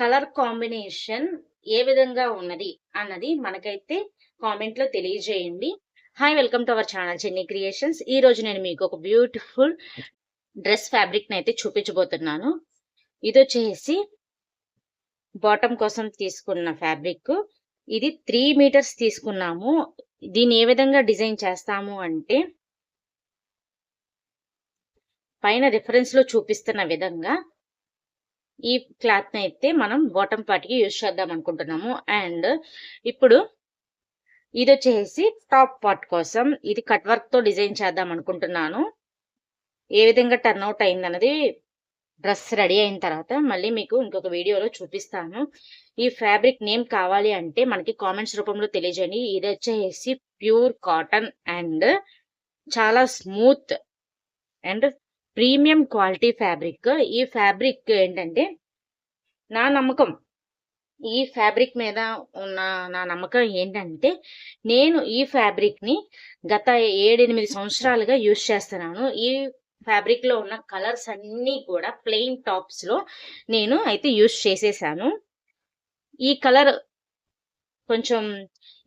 Colour combination ఏ విధంగా ఉన్నది అన్నది మనకైతే కామెంట్లో తెలియజేయండి. Hi welcome to our channel Chenni creations ఈ రోజు నేను మీకు ఒక బ్యూటిఫుల్ డ్రెస్ ఫ్యాబ్రిక్ని అయితే చూపించబోతున్నాను. ఇది వచ్చేసి బాటమ్ కోసం తీసుకున్న ఫ్యాబ్రిక్ ఇది త్రీ మీటర్స్ తీసుకున్నాము. దీన్ని ఏ విధంగా డిజైన్ చేస్తాము అంటే పైన రిఫరెన్స్లో చూపిస్తున్న విధంగా ఈ క్లాత్ అయితే మనం బాటమ్ పార్ట్కి యూజ్ చేద్దాం అనుకుంటున్నాము. అండ్ ఇప్పుడు ఇది వచ్చేసి టాప్ పార్ట్ కోసం ఇది కట్ వర్క్తో డిజైన్ చేద్దాం అనుకుంటున్నాను. ఏ విధంగా టర్న్ అవుట్ అయింది అన్నది డ్రెస్ రెడీ అయిన తర్వాత మళ్ళీ మీకు ఇంకొక వీడియోలో చూపిస్తాను. ఈ ఫ్యాబ్రిక్ నేమ్ కావాలి అంటే మనకి కామెంట్స్ రూపంలో తెలియజేయండి. ఇది వచ్చేసి ప్యూర్ కాటన్ అండ్ చాలా smooth and premium quality fabric. ఈ ఫ్యాబ్రిక్ ఏంటంటే నా నమ్మకం. ఈ ఫ్యాబ్రిక్ మీద ఉన్న నా నమ్మకం ఏంటంటే నేను ఈ ఫ్యాబ్రిక్ని గత ఏడెనిమిది సంవత్సరాలుగా యూజ్ చేస్తున్నాను. ఈ ఫ్యాబ్రిక్లో ఉన్న కలర్స్ అన్నీ కూడా ప్లెయిన్ టాప్స్లో నేను అయితే యూజ్ చేసేసాను. ఈ కలర్ కొంచెం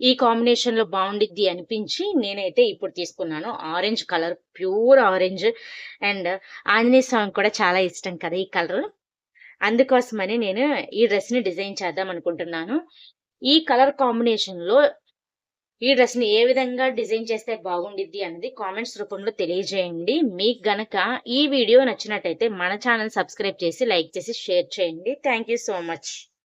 ఈ కాంబినేషన్లో బాగుండిద్ది అనిపించి నేనైతే ఇప్పుడు తీసుకున్నాను. Orange colour pure orange and Anjaneya Swamy కూడా చాలా ఇష్టం కదా ఈ కలర్ అందుకోసమని నేను ఈ డ్రెస్ని డిజైన్ చేద్దాం అనుకుంటున్నాను. ఈ కలర్ కాంబినేషన్లో ఈ డ్రెస్ని ఏ విధంగా డిజైన్ చేస్తే బాగుండిద్ది అనేది కామెంట్స్ రూపంలో తెలియజేయండి. మీకు గనక ఈ వీడియో నచ్చినట్టయితే మన ఛానల్ సబ్స్క్రైబ్ చేసి లైక్ చేసి షేర్ చేయండి. Thank so much